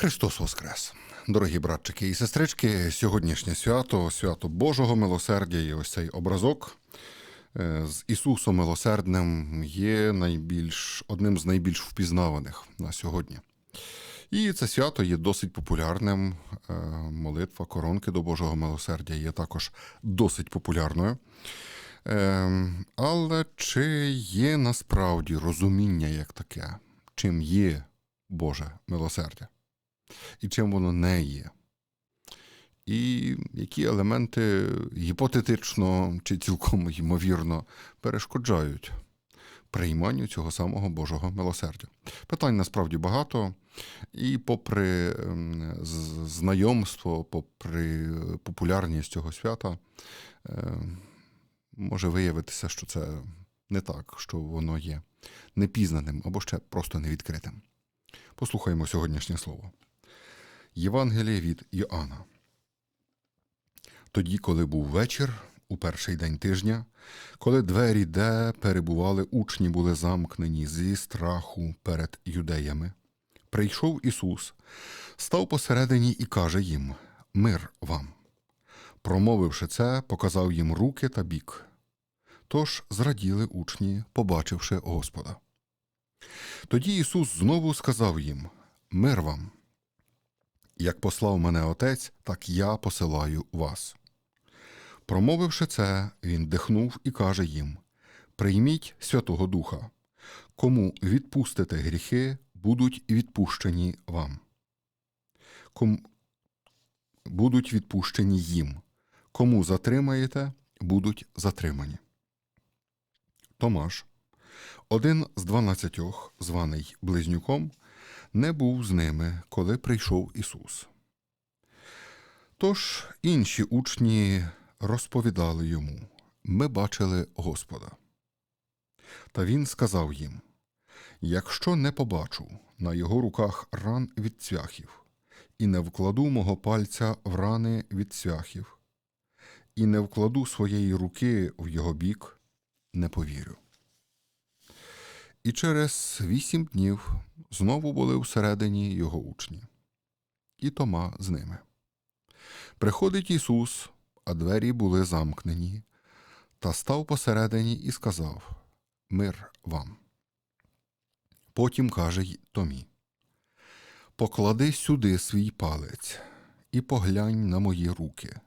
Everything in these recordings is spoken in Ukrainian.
Христос Воскрес! Дорогі братчики і сестрички, сьогоднішнє свято, свято Божого милосердя і ось цей образок е, з Ісусом Милосердним є найбільш, одним з найбільш впізнаваних на сьогодні. І це свято є досить популярним. Е, Молитва коронки до Божого милосердя є також досить популярною. Е, Але чи є насправді розуміння як таке, чим є Боже милосердя? І чим воно не є. І які елементи гіпотетично чи цілком ймовірно перешкоджають прийманню цього самого Божого милосердя. Питань насправді багато, і попри ем, знайомство, попри популярність цього свята, ем, може виявитися, що це не так, що воно є непізнаним або ще просто невідкритим. Послухаємо сьогоднішнє слово. Євангеліє від Йоанна. Тоді, коли був вечір, у перший день тижня, коли двері, де перебували учні, були замкнені зі страху перед юдеями, прийшов Ісус, став посередині і каже їм: Мир вам. Промовивши це, показав їм руки та бік. Тож зраділи учні, побачивши Господа. Тоді Ісус знову сказав їм: Мир вам. Як послав мене Отець, так я посилаю вас. Промовивши це, він дихнув і каже їм: Прийміть Святого Духа. Кому відпустите гріхи, будуть відпущені вам. Кому будуть відпущені їм. Кому затримаєте, будуть затримані. Томаш, один з дванадцятьох, званий Близнюком, не був з ними, коли прийшов Ісус. Тож інші учні розповідали йому ми бачили Господа. Та він сказав їм Якщо не побачу на його руках ран від цвяхів, і не вкладу мого пальця в рани від цвяхів, і не вкладу своєї руки в його бік, не повірю. І через вісім днів знову були всередині його учні, і Тома з ними. Приходить Ісус, а двері були замкнені, та став посередині і сказав Мир вам. Потім каже й Томі: Поклади сюди свій палець і поглянь на мої руки,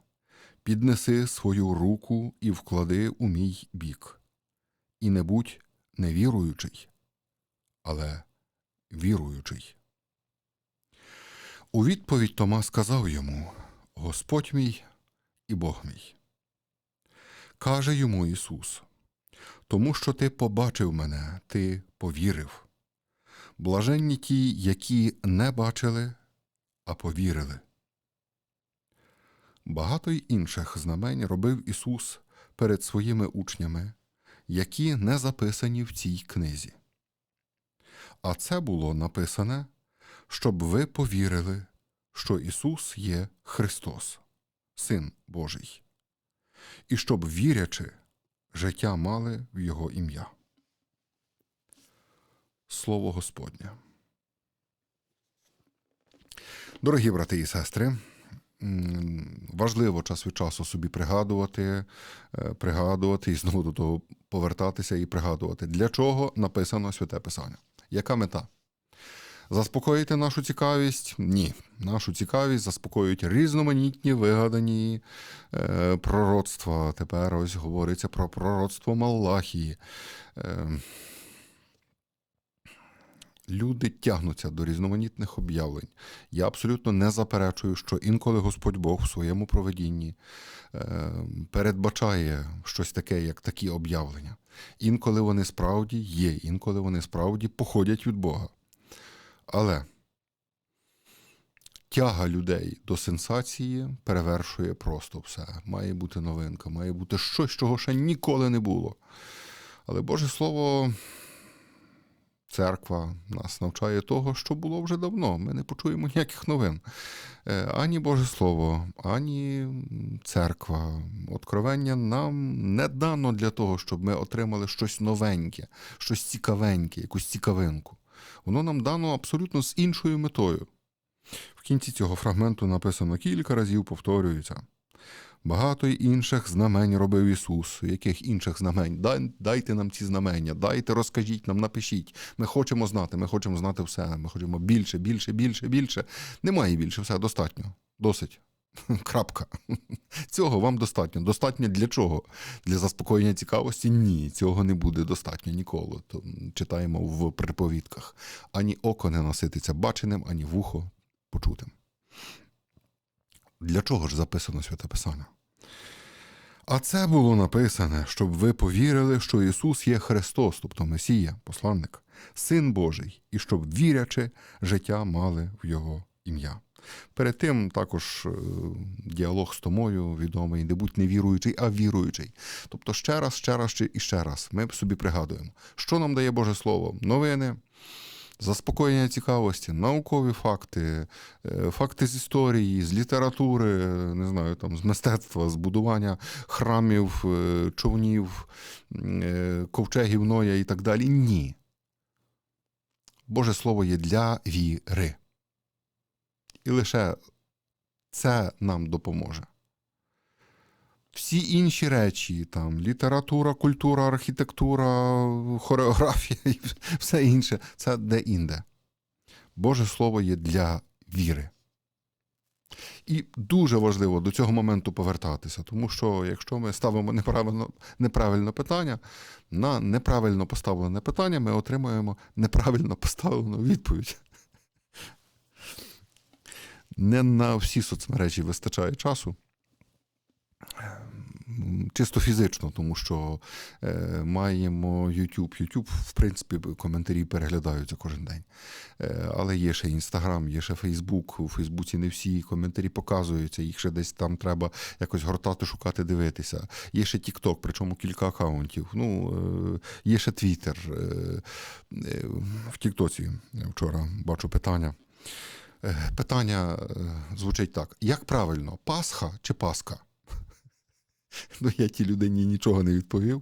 піднеси свою руку і вклади у мій бік, і не будь невіруючий, але віруючий. У відповідь Тома сказав йому Господь мій і Бог мій. Каже йому Ісус, тому що ти побачив мене, ти повірив. Блаженні ті, які не бачили, а повірили. Багато й інших знамень робив Ісус перед своїми учнями, які не записані в цій книзі. А це було написане, щоб ви повірили, що Ісус є Христос, Син Божий, і щоб, вірячи, життя мали в Його ім'я. Слово Господнє. Дорогі брати і сестри, важливо час від часу собі пригадувати, е, пригадувати і знову до того повертатися і пригадувати, для чого написано Святе Писання. Яка мета? Заспокоїти нашу цікавість? Ні. Нашу цікавість заспокоюють різноманітні вигадані е, пророцтва. Тепер ось говориться про пророцтво Малахії. Е, Люди тягнуться до різноманітних об'явлень. Я абсолютно не заперечую, що інколи Господь Бог в своєму проведінні е, передбачає щось таке, як такі об'явлення. Інколи вони справді є, інколи вони справді походять від Бога. Але тяга людей до сенсації перевершує просто все. Має бути новинка, має бути щось, чого ще ніколи не було. Але Боже Слово, церква нас навчає того, що було вже давно. Ми не почуємо ніяких новин. Е, Ані Боже Слово, ані церква. Откровення нам не дано для того, щоб ми отримали щось новеньке, щось цікавеньке, якусь цікавинку. Воно нам дано абсолютно з іншою метою. В кінці цього фрагменту написано кілька разів повторюється. Багато інших знамень робив Ісус. Яких інших знамень? Дай, дайте нам ці знамення, дайте, розкажіть нам, напишіть. Ми хочемо знати, ми хочемо знати все. Ми хочемо більше, більше, більше, більше. Немає більше, все достатньо. Досить. Крапка. Цього вам достатньо. Достатньо для чого? Для заспокоєння цікавості? Ні, цього не буде достатньо ніколи. То читаємо в приповідках. Ані око не насититься баченим, ані вухо почутим. Для чого ж записано святе Писання? А це було написане, щоб ви повірили, що Ісус є Христос, тобто Месія, посланник, Син Божий, і щоб вірячи, життя мали в Його ім'я. Перед тим також е, діалог з Томою відомий, не будь не віруючий, а віруючий. Тобто ще раз, ще раз і ще раз ми собі пригадуємо, що нам дає Боже Слово? Новини, заспокоєння цікавості, наукові факти, е, факти з історії, з літератури, не знаю, там, з мистецтва, з будування храмів, е, човнів, е, ковчегів Ноя і так далі. Ні. Боже Слово є для віри. І лише це нам допоможе. Всі інші речі, там література, культура, архітектура, хореографія і все інше, це де-інде. Боже Слово є для віри. І дуже важливо до цього моменту повертатися, тому що якщо ми ставимо неправильно, неправильне питання, на неправильно поставлене питання ми отримуємо неправильно поставлену відповідь. Не на всі соцмережі вистачає часу. Чисто фізично, тому що е, маємо YouTube. YouTube, в принципі, коментарі переглядаються кожен день. Е, але є ще Інстаграм, є ще Фейсбук. У Фейсбуці не всі коментарі показуються, їх ще десь там треба якось гортати, шукати, дивитися. Є ще TikTok, причому кілька акаунтів. Ну, е, є ще Twitter. Е, е, в Тіктоці вчора бачу питання. Е, Питання е, звучить так: як правильно, Пасха чи Пасха? Ну, я тій людині нічого не відповів,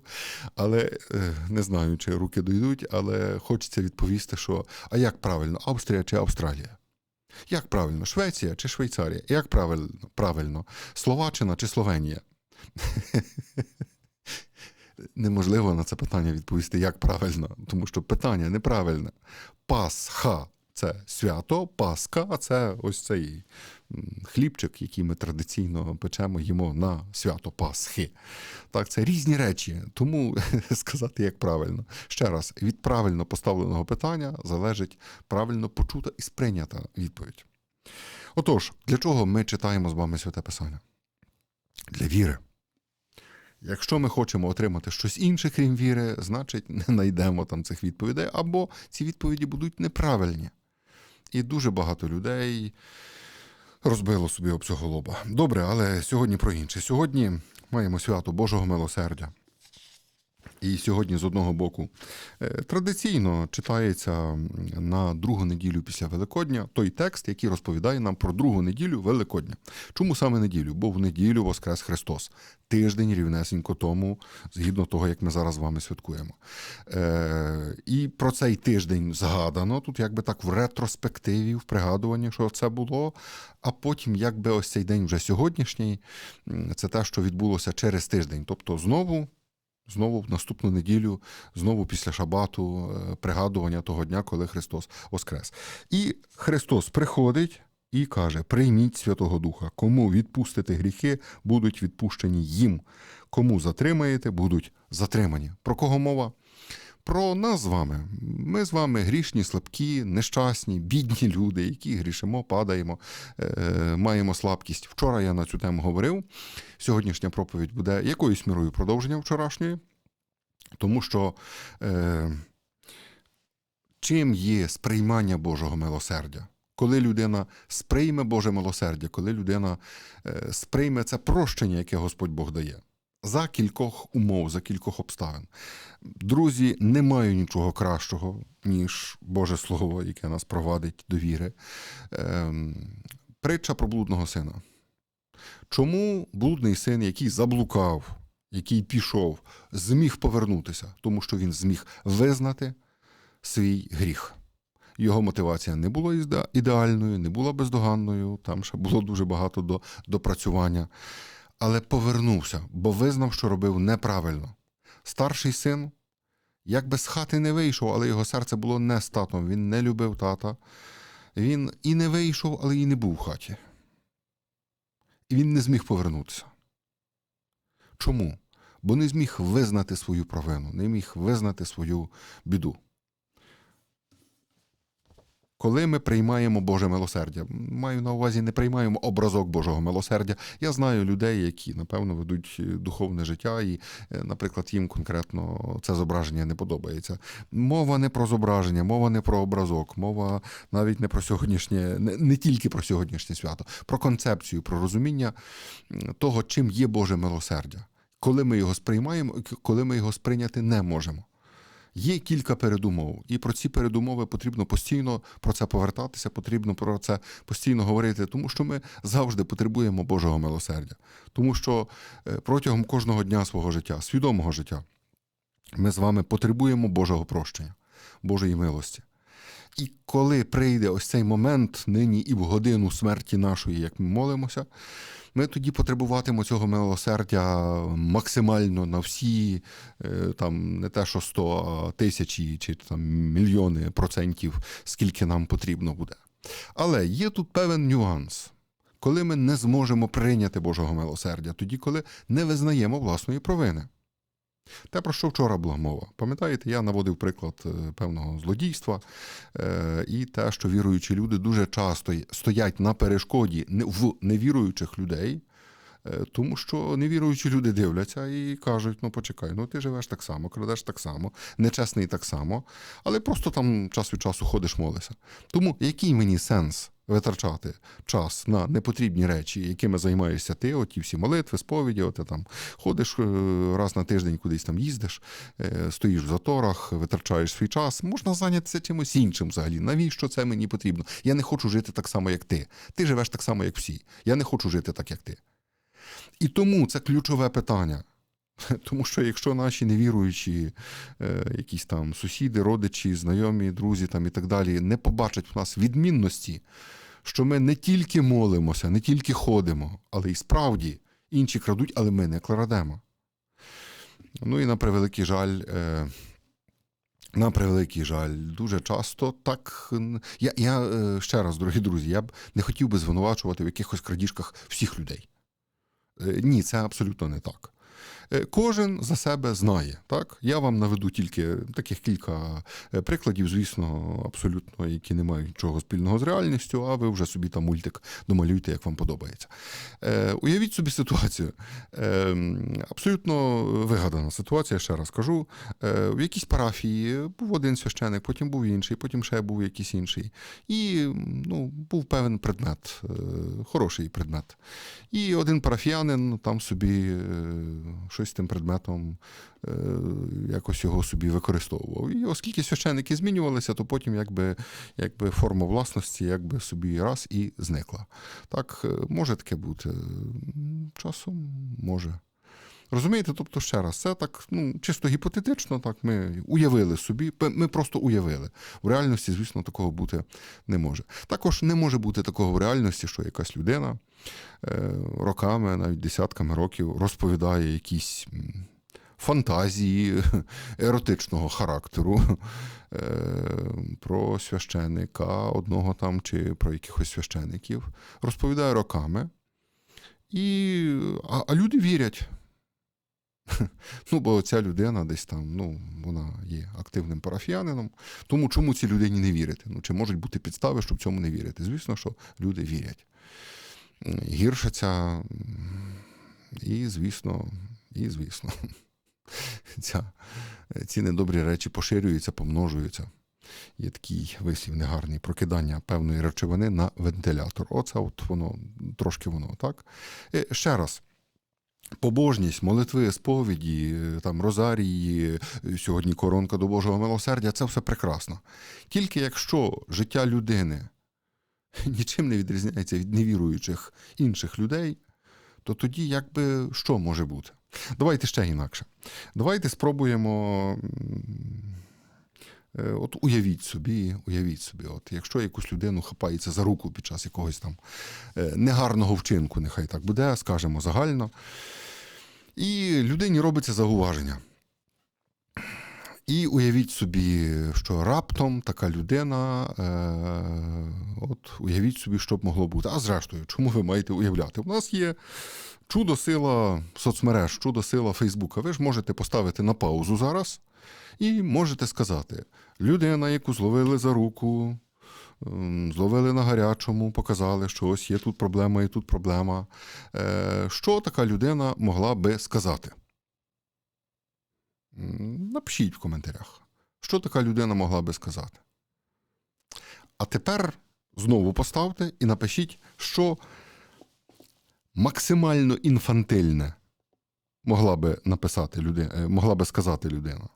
але е, не знаю, чи руки дойдуть, але хочеться відповісти, що а як правильно, Австрія чи Австралія? Як правильно, Швеція чи Швейцарія? Як правильно, правильно Словаччина чи Словенія? Неможливо на це питання відповісти, як правильно, тому що питання неправильне. Пасха це свято, Пасха, це ось цей хлібчик, який ми традиційно печемо, їмо на свято Пасхи. Так, це різні речі, тому сказати, як правильно. Ще раз, від правильно поставленого питання залежить правильно почута і сприйнята відповідь. Отож, для чого ми читаємо з вами святе Писання? Для віри. Якщо ми хочемо отримати щось інше, крім віри, значить не знайдемо там цих відповідей, або ці відповіді будуть неправильні. І дуже багато людей розбило собі об цього лоба. Добре, але сьогодні про інше. Сьогодні маємо свято Божого милосердя. І сьогодні, з одного боку, е, традиційно читається на другу неділю після Великодня той текст, який розповідає нам про другу неділю Великодня. Чому саме неділю? Бо в неділю Воскрес Христос. Тиждень рівнесенько тому, згідно того, як ми зараз з вами святкуємо. Е, і про цей тиждень згадано, тут якби так в ретроспективі, в пригадуванні, що це було. А потім, якби ось цей день вже сьогоднішній, це те, що відбулося через тиждень. Тобто знову. Знову в наступну неділю, знову після шабату, е, пригадування того дня, коли Христос воскрес. І Христос приходить і каже: Прийміть Святого Духа. Кому відпустите гріхи, будуть відпущені їм. Кому затримаєте, будуть затримані. Про кого мова? Про нас з вами. Ми з вами грішні, слабкі, нещасні, бідні люди, які грішимо, падаємо, е, маємо слабкість. Вчора я на цю тему говорив. Сьогоднішня проповідь буде якоюсь мірою продовження вчорашньої, тому що е, чим є сприймання Божого милосердя? Коли людина сприйме Боже милосердя, коли людина е, сприйме це прощення, яке Господь Бог дає. За кількох умов, за кількох обставин. Друзі, не маю нічого кращого, ніж Боже Слово, яке нас провадить до віри. Ем, притча про блудного сина. Чому блудний син, який заблукав, який пішов, зміг повернутися? Тому що він зміг визнати свій гріх. Його мотивація не була ідеальною, не була бездоганною, там ще було дуже багато до допрацювання. Але повернувся, бо визнав, що робив неправильно. Старший син, якби з хати не вийшов, але його серце було не з татом. Він не любив тата. Він і не вийшов, але і не був в хаті. І він не зміг повернутися. Чому? Бо не зміг визнати свою провину, не міг визнати свою біду. Коли ми приймаємо Боже милосердя, маю на увазі, не приймаємо образок Божого милосердя. Я знаю людей, які, напевно, ведуть духовне життя, і, е, наприклад, їм конкретно це зображення не подобається. Мова не про зображення, мова не про образок, мова навіть не про сьогоднішнє, не тільки про сьогоднішнє свято, про концепцію, про розуміння того, чим є Боже милосердя. Коли ми його сприймаємо, коли ми його сприйняти не можемо. Є кілька передумов, і про ці передумови потрібно постійно про це повертатися, потрібно про це постійно говорити, тому що ми завжди потребуємо Божого милосердя. Тому що е, протягом кожного дня свого життя, свідомого життя, ми з вами потребуємо Божого прощення, Божої милості. І коли прийде ось цей момент нині і в годину смерті нашої, як ми молимося, ми тоді потребуватимо цього милосердя максимально на всі, е, там не те, що 100, а тисячі чи там мільйони процентів, скільки нам потрібно буде. Але є тут певен нюанс. Коли ми не зможемо прийняти Божого милосердя, тоді, коли не визнаємо власної провини. Те, про що вчора була мова. Пам'ятаєте, я наводив приклад е, певного злодійства е, і те, що віруючі люди дуже часто стоять на перешкоді в невіруючих людей, е, тому що невіруючі люди дивляться і кажуть: ну почекай, ну ти живеш так само, крадеш так само, нечесний так само, але просто там час від часу ходиш, молишся. Тому який мені сенс? Витрачати час на непотрібні речі, якими займаєшся ти, оті всі молитви, сповіді, от ти там ходиш е, раз на тиждень кудись там їздиш, е, стоїш в заторах, витрачаєш свій час. Можна зайнятися чимось іншим взагалі. Навіщо це мені потрібно? Я не хочу жити так само, як ти. Ти живеш так само, як всі. Я не хочу жити так, як ти. І тому це ключове питання. Тому що якщо наші невіруючі, е, якісь там сусіди, родичі, знайомі, друзі там і так далі не побачать в нас відмінності, що ми не тільки молимося, не тільки ходимо, але й справді інші крадуть, але ми не крадемо. Ну і на превеликий жаль. Е, на превеликий жаль, дуже часто так. Я, я е, ще раз, дорогі друзі, я б не хотів би звинувачувати в якихось крадіжках всіх людей. Е, Ні, це абсолютно не так. Е, Кожен за себе знає. Так? Я вам наведу тільки таких кілька е, прикладів, звісно, абсолютно, які не мають нічого спільного з реальністю, а ви вже собі там мультик домалюйте, як вам подобається. Е, уявіть собі ситуацію. Е, абсолютно вигадана ситуація, ще раз кажу. Е, в якійсь парафії був один священик, потім був інший, потім ще був якийсь інший. І ну, був певен предмет, е, хороший предмет. І один парафіянин там собі е, щось тим предметом е, якось його собі використовував. І оскільки священники змінювалися, то потім якби, якби форма власності якби собі раз і зникла. Так, е, може таке бути. Часом може. Розумієте, тобто ще раз, це так ну, чисто гіпотетично, так ми уявили собі, ми просто уявили. В реальності, звісно, такого бути не може. Також не може бути такого в реальності, що якась людина е, роками, навіть десятками років, розповідає якісь фантазії еротичного характеру е, про священика одного там чи про якихось священиків, розповідає роками. І, а, а люди вірять. Ну, бо ця людина десь там, ну, вона є активним парафіянином. Тому чому цій людині не вірити? Ну, чи можуть бути підстави, щоб цьому не вірити? Звісно, що люди вірять. М, і, звісно, і, звісно, ця, ці недобрі речі поширюються, помножуються. Є такий вислів негарний прокидання певної речовини на вентилятор. Оце от воно, трошки воно, так? Е, Ще раз. Побожність, молитви, сповіді, там розарії, сьогодні коронка до Божого милосердя це все прекрасно. Тільки якщо життя людини нічим не відрізняється від невіруючих інших людей, то тоді якби що може бути? Давайте ще інакше. Давайте спробуємо От уявіть собі, уявіть собі, от якщо якусь людину хапається за руку під час якогось там е, негарного вчинку, нехай так буде, скажемо загально, і людині робиться зауваження. І уявіть собі, що раптом така людина, е, от уявіть собі, що б могло бути. А зрештою, чому ви маєте уявляти? У нас є чудо сила соцмереж, чудо сила Фейсбука. Ви ж можете поставити на паузу зараз і можете сказати: людина, яку зловили за руку, зловили на гарячому, показали, що ось є тут проблема і тут проблема. Е, Що така людина могла би сказати? Напишіть в коментарях, що така людина могла би сказати. А тепер знову поставте і напишіть, що максимально інфантильне могла би написати людина, могла би сказати людина.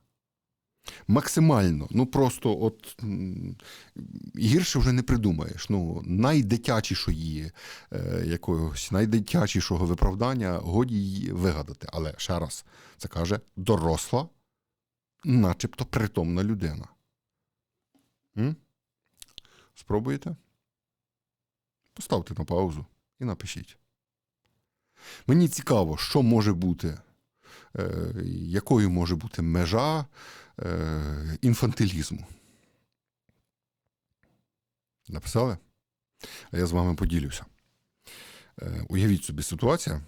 Максимально, ну просто от гірше вже не придумаєш. Ну, найдитячішої е, якогось найдитячішого виправдання годі її вигадати. Але ще раз, це каже доросла, начебто притомна людина. М? Спробуєте? Поставте на паузу і напишіть. Мені цікаво, що може бути, якою може бути межа е, інфантилізму. Написали? А я з вами поділюся. Е, уявіть собі ситуація.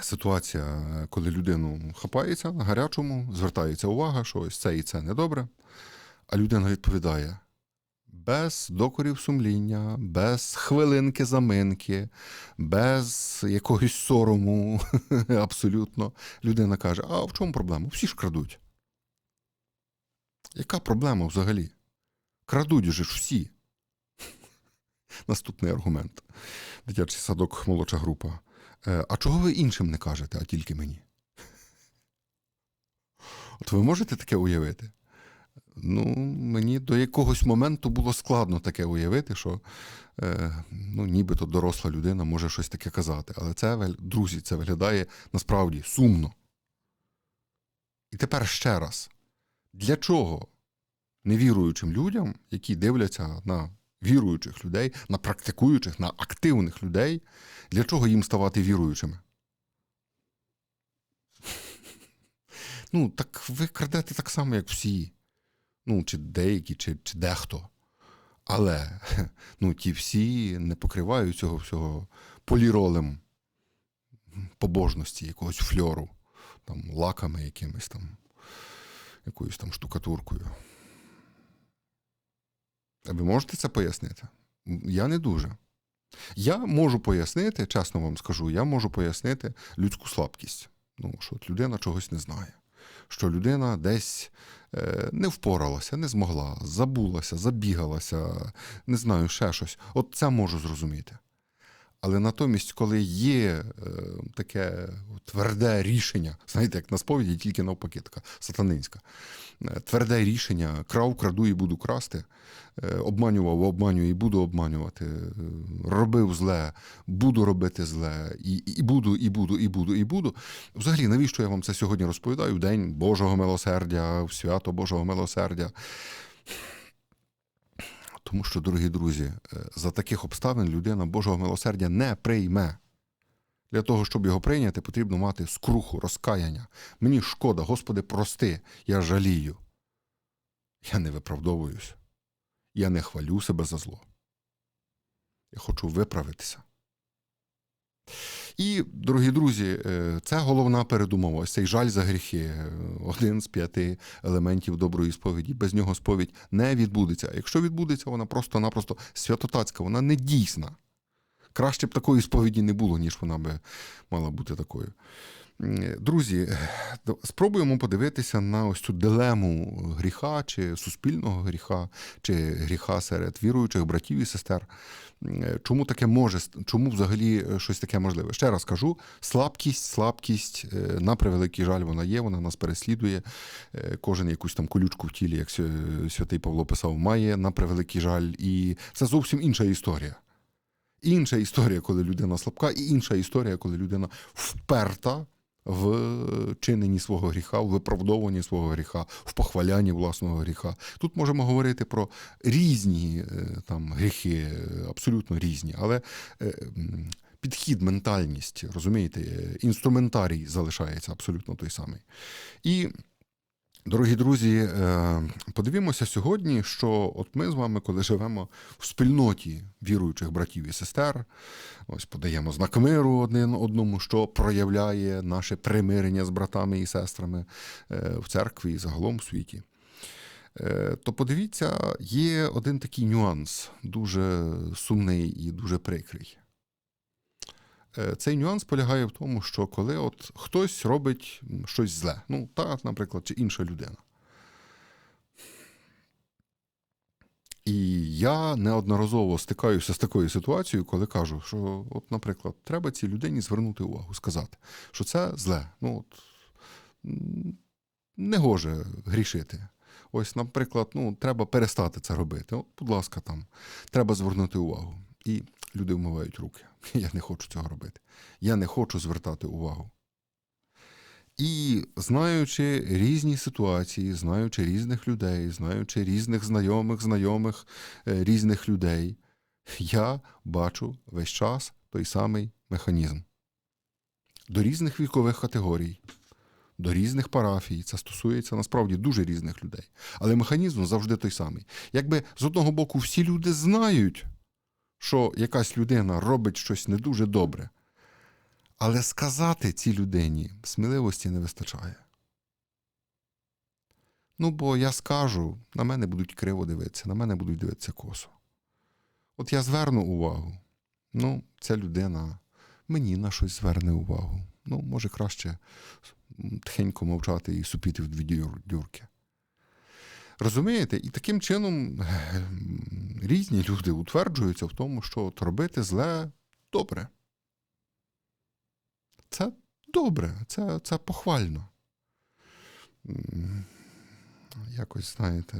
Ситуація, коли людину хапається на гарячому, звертається увага, що ось це і це недобре. А людина відповідає: без докорів сумління, без хвилинки заминки, без якогось сорому. Абсолютно. Людина каже: А в чому проблема? Всі ж крадуть. Яка проблема взагалі? Крадуть же ж всі. Наступний аргумент. Дитячий садок, молодша група. «Е, А чого ви іншим не кажете, а тільки мені? От ви можете таке уявити? Ну, мені до якогось моменту було складно таке уявити, що е, ну, нібито доросла людина може щось таке казати. Але це, друзі, це виглядає насправді сумно. І тепер ще раз: для чого невіруючим людям, які дивляться на віруючих людей, на практикуючих, на активних людей, для чого їм ставати віруючими? Ну, так ви крадете так само, як всі. Ну, чи деякі, чи, чи дехто. Але ну, ті всі не покривають цього всього поліролем побожності, якогось фльору, там, лаками якимись там, якоюсь там штукатуркою. А ви можете це пояснити? Я не дуже. Я можу пояснити, чесно вам скажу, я можу пояснити людську слабкість. Ну, що от людина чогось не знає. Що людина десь е, не впоралася, не змогла, забулася, забігалася, не знаю, ще щось. От це можу зрозуміти. Але натомість, коли є е, таке тверде рішення, знаєте, як на сповіді, тільки навпаки, така сатанинська, е, тверде рішення, крав, краду і буду красти, е, обманював, обманюю і буду обманювати, е, робив зле, буду робити зле, і, і буду, і буду, і буду, і буду. Взагалі, навіщо я вам це сьогодні розповідаю? В День Божого милосердя, в свято Божого милосердя. Тому що, дорогі друзі, е, за таких обставин людина Божого милосердя не прийме. Для того, щоб його прийняти, потрібно мати скруху, розкаяння. Мені шкода, Господи, прости, я жалію. Я не виправдовуюсь. Я не хвалю себе за зло. Я хочу виправитися. І, дорогі друзі, е, це головна передумова. Цей жаль за гріхи, е, один з п'яти елементів доброї сповіді. Без нього сповідь не відбудеться. Якщо відбудеться, вона просто-напросто святотацька, вона не дійсна. Краще б такої сповіді не було, ніж вона би мала бути такою. Друзі, е, спробуємо подивитися на ось цю дилему гріха чи суспільного гріха, чи гріха серед віруючих братів і сестер. Е, Чому таке може, чому взагалі е, щось таке можливе? Ще раз кажу: слабкість, слабкість, е, на превеликий жаль, вона є, вона нас переслідує. Кожен якусь там колючку в тілі, як святий Павло писав, має на превеликий жаль. І це зовсім інша історія. Інша історія, коли людина слабка, і інша історія, коли людина вперта в чиненні свого гріха, в виправдовуванні свого гріха, в похвалянні власного гріха. Тут можемо говорити про різні е, там гріхи, е, абсолютно різні, але е, підхід, ментальність, розумієте, інструментарій залишається абсолютно той самий. І Дорогі друзі, е, подивімося сьогодні, що от ми з вами, коли живемо в спільноті віруючих братів і сестер, ось подаємо знак миру один одному, що проявляє наше примирення з братами і сестрами е, в церкві і загалом в світі. Е, То подивіться, є один такий нюанс, дуже сумний і дуже прикрий. Е, Цей нюанс полягає в тому, що коли от хтось робить щось зле, ну так, наприклад, чи інша людина. І я неодноразово стикаюся з такою ситуацією, коли кажу, що, от, наприклад, треба цій людині звернути увагу, сказати, що це зле. Ну, от, не гоже грішити. Ось, наприклад, ну, треба перестати це робити. От, будь ласка, там, треба звернути увагу. І люди вмивають руки. Я не хочу цього робити. Я не хочу звертати увагу. І знаючи різні ситуації, знаючи різних людей, знаючи різних знайомих, знайомих е, різних людей, я бачу весь час той самий механізм. До різних вікових категорій, до різних парафій. Це стосується насправді дуже різних людей. Але механізм завжди той самий. Якби з одного боку всі люди знають, що якась людина робить щось не дуже добре, але сказати цій людині сміливості не вистачає. Ну, бо я скажу, на мене будуть криво дивитися, на мене будуть дивитися косо. От я зверну увагу. Ну, ця людина мені на щось зверне увагу. Ну, може, краще тихенько мовчати і супіти в дві дюр- дюрки. Розумієте? І таким чином е, різні люди утверджуються в тому, що от робити зле добре. Це добре, це, це похвально. Якось, знаєте,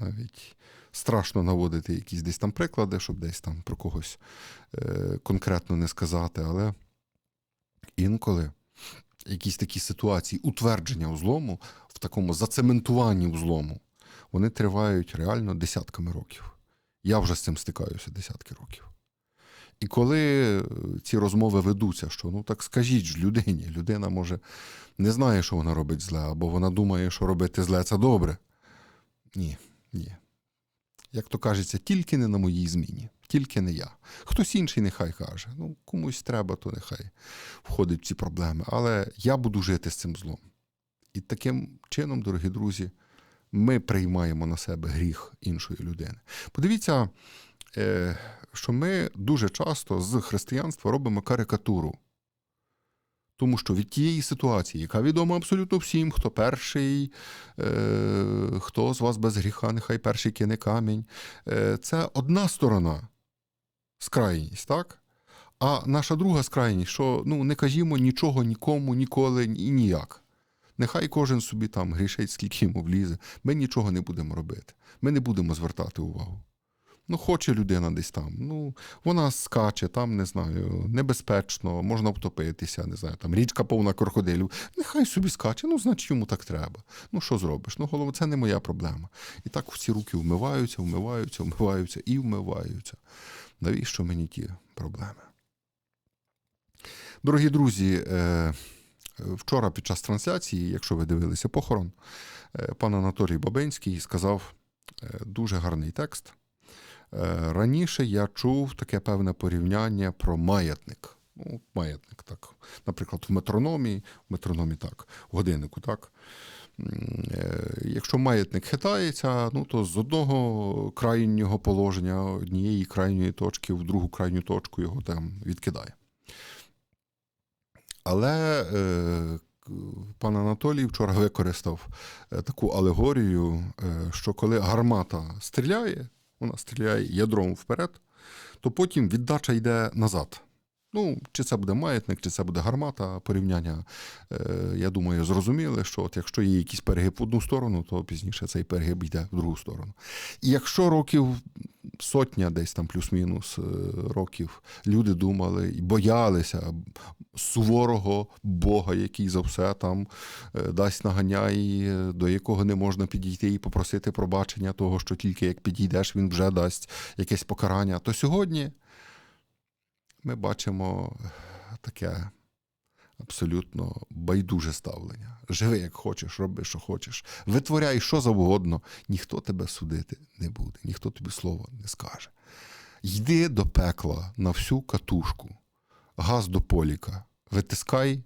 навіть страшно наводити якісь десь там приклади, щоб десь там про когось е, конкретно не сказати, але інколи якісь такі ситуації утвердження у злому, в такому зацементуванні у злому, вони тривають реально десятками років. Я вже з цим стикаюся десятки років. І коли е, ці розмови ведуться, що ну так скажіть ж людині, людина може не знає, що вона робить зле, або вона думає, що робити зле це добре. Ні, ні. Як то кажеться, тільки не на моїй зміні, тільки не я. Хтось інший нехай каже. Ну, комусь треба, то нехай входить в ці проблеми. Але я буду жити з цим злом. І таким чином, дорогі друзі, ми приймаємо на себе гріх іншої людини. Подивіться, е, що ми дуже часто з християнства робимо карикатуру. Тому що від тієї ситуації, яка відома абсолютно всім, хто перший, е, хто з вас без гріха, нехай перший кине камінь, е, це одна сторона скрайність, так? А наша друга скрайність, що ну, не кажімо нічого нікому, ніколи і ніяк. Нехай кожен собі там грішить, скільки йому влізе. Ми нічого не будемо робити. Ми не будемо звертати увагу. Ну, хоче людина десь там. Ну, вона скаче, там, не знаю, небезпечно, можна втопитися, не знаю, там річка повна крокодилів. Нехай собі скаче, ну, значить, йому так треба. Ну, що зробиш? Ну, головне, це не моя проблема. І так всі руки вмиваються, вмиваються, вмиваються і вмиваються. Навіщо мені ті проблеми? Дорогі друзі, е, вчора під час трансляції, якщо ви дивилися похорон, е, пан Анатолій Бабинський сказав е, дуже гарний текст. Е, Раніше я чув таке певне порівняння про маятник. Ну, маятник, так. Наприклад, в метрономі, в метрономі так, в годиннику, так. Якщо маятник хитається, ну то з одного крайнього положення, однієї крайньої точки в другу крайню точку його там відкидає. Але е, пан Анатолій вчора використав е, таку алегорію, е, що коли гармата стріляє, вона стріляє ядром вперед, то потім віддача йде назад. Ну, чи це буде маятник, чи це буде гармата порівняння, е, я думаю, зрозуміли, що от якщо є якийсь перегиб в одну сторону, то пізніше цей перегиб йде в другу сторону. І якщо років сотня, десь там плюс-мінус е, років, люди думали і боялися суворого Бога, який за все там е, дасть наганяй, е, до якого не можна підійти і попросити пробачення, того, що тільки як підійдеш, він вже дасть якесь покарання, то сьогодні ми бачимо таке абсолютно байдуже ставлення. Живи, як хочеш, роби, що хочеш, витворяй що завгодно, ніхто тебе судити не буде, ніхто тобі слова не скаже. Йди до пекла на всю катушку, газ до поліка, витискай,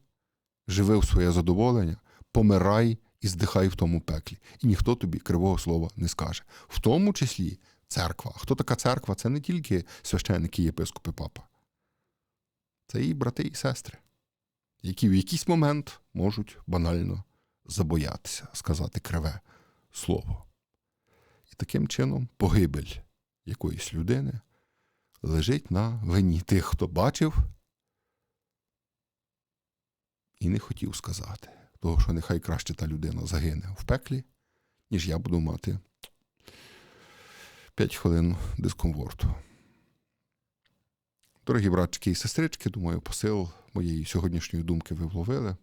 живи в своє задоволення, помирай і здихай в тому пеклі. І ніхто тобі кривого слова не скаже. В тому числі церква. Хто така церква? Це не тільки священники, єпископи, папа. Це і брати, і сестри, які в якийсь момент можуть банально забоятися сказати криве слово. І таким чином погибель якоїсь людини лежить на вині тих, хто бачив і не хотів сказати. Того, що нехай краще та людина загине в пеклі, ніж я буду мати 5 хвилин дискомфорту. Дорогі братчики і сестрички, думаю, посил моєї сьогоднішньої думки ви вловили.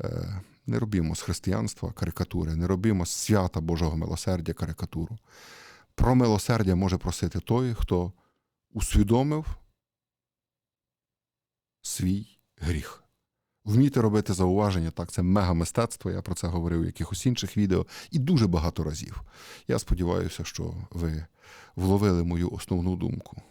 Е, Не робімо з християнства карикатури, не робімо з свята Божого милосердя карикатуру. Про милосердя може просити той, хто усвідомив свій гріх. Вміти робити зауваження, так, це мега-мистецтво, я про це говорив у якихось інших відео, і дуже багато разів. Я сподіваюся, що ви вловили мою основну думку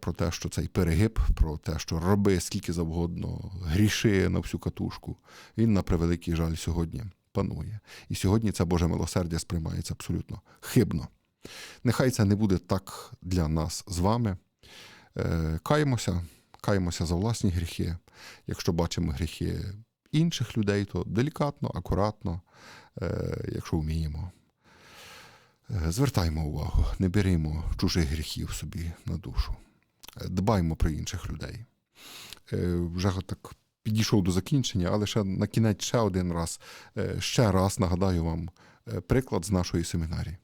про те, що цей перегиб, про те, що роби скільки завгодно, гріши на всю катушку, він на превеликий жаль сьогодні панує. І сьогодні це Боже милосердя сприймається абсолютно хибно. Нехай це не буде так для нас з вами. Е, Каємося, каємося за власні гріхи. Якщо бачимо гріхи інших людей, то делікатно, акуратно, е, якщо вміємо. Е, Звертаймо увагу, не берімо чужих гріхів собі на душу. Е, Дбаймо про інших людей. Е, Вже так підійшов до закінчення, але ще на кінець ще один раз, ще раз нагадаю вам приклад з нашої семінарії.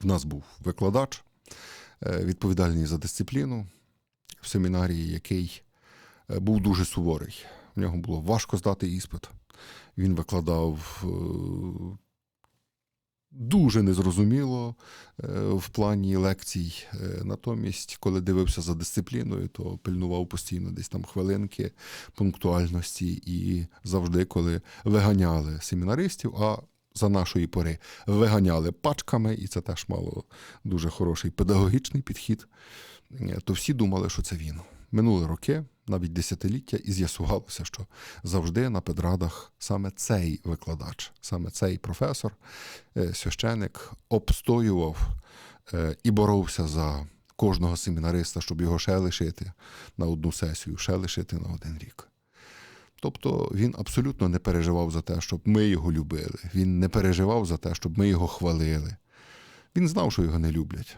В нас був викладач, відповідальний за дисципліну в семінарії, який був дуже суворий. В нього було важко здати іспит. Він викладав дуже незрозуміло е, в плані лекцій. Е, Натомість, коли дивився за дисципліною, то пильнував постійно десь там хвилинки пунктуальності і завжди, коли виганяли семінаристів, а за нашої пори виганяли пачками, і це теж мало дуже хороший педагогічний підхід, е, то всі думали, що це він. Минули роки, навіть десятиліття, і з'ясувалося, що завжди на педрадах саме цей викладач, саме цей професор, е, священик обстоював е, і боровся за кожного семінариста, щоб його ще лишити на одну сесію, ще лишити на один рік. Тобто він абсолютно не переживав за те, щоб ми його любили. Він не переживав за те, щоб ми його хвалили. Він знав, що його не люблять,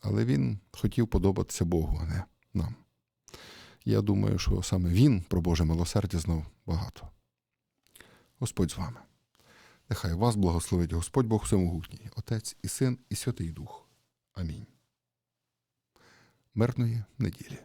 але він хотів подобатися Богу, а не нам. Я думаю, що саме він про Боже милосердя знав багато. Господь з вами. Нехай вас благословить Господь Бог Всемогутній, Отець і Син, і Святий Дух. Амінь. Мирної неділі.